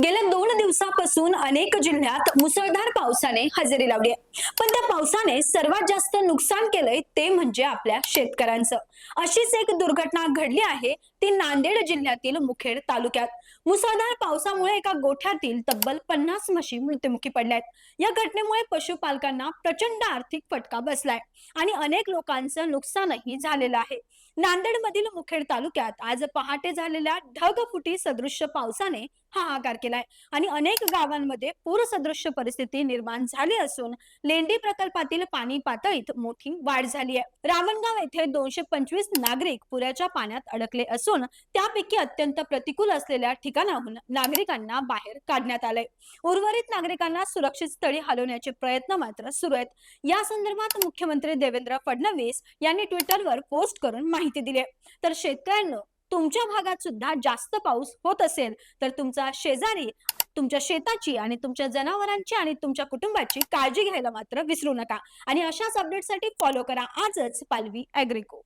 गेल्या दोन दिवसापासून अनेक जिल्ह्यात मुसळधार पावसाने हजेरी लावली आहे. पण त्या पावसाने सर्वात जास्त नुकसान केलंय ते म्हणजे आपल्या शेतकऱ्यांचं. अशीच एक दुर्घटना घडली आहे. ती नांदेड जिल्ह्यातील मुखेड तालुक्यात. मुसळधार पावसामुळे एका गोठ्यातील तब्बल पन्नास म्हशी मृत्युमुखी पडल्यात. या घटनेमुळे पशुपालकांना प्रचंड आर्थिक फटका बसलाय आणि अनेक लोकांचं नुकसानही झालेलं आहे. नांदेडमधील मुखेड तालुक्यात आज पहाटे झालेल्या ढगफुटी सदृश्य पावसाने हाहाकार केलाय आणि अनेक गावांमध्ये पूर सदृश्य परिस्थिती निर्माण झाली असून लेंडी प्रकल्पातील पाणी पातळीत मोठी वाढ झाली आहे. रावणगाव येथे दोनशे पंचवीस नागरिक पुराच्या पाण्यात अडकले असून त्यापैकी अत्यंत प्रतिकूल असलेल्या ठिकाणाहून नागरिकांना बाहेर काढण्यात आलंय. उर्वरित नागरिकांना सुरक्षित स्थळी हलवण्याचे प्रयत्न मात्र सुरू आहेत. या संदर्भात मुख्यमंत्री देवेंद्र फडणवीस यांनी ट्विटरवर पोस्ट करून माहिती दिली तर शेतकऱ्यांना तुमच्या भागात सुद्धा जास्त पाऊस होत असेल तर तुमचा शेजारी तुमच्या शेताची आणि तुमच्या जनावरांची आणि तुमच्या कुटुंबाची काळजी घ्यायला मात्र विसरू नका. आणि अशाच अपडेटसाठी फॉलो करा. आजच पालवी अॅग्रिको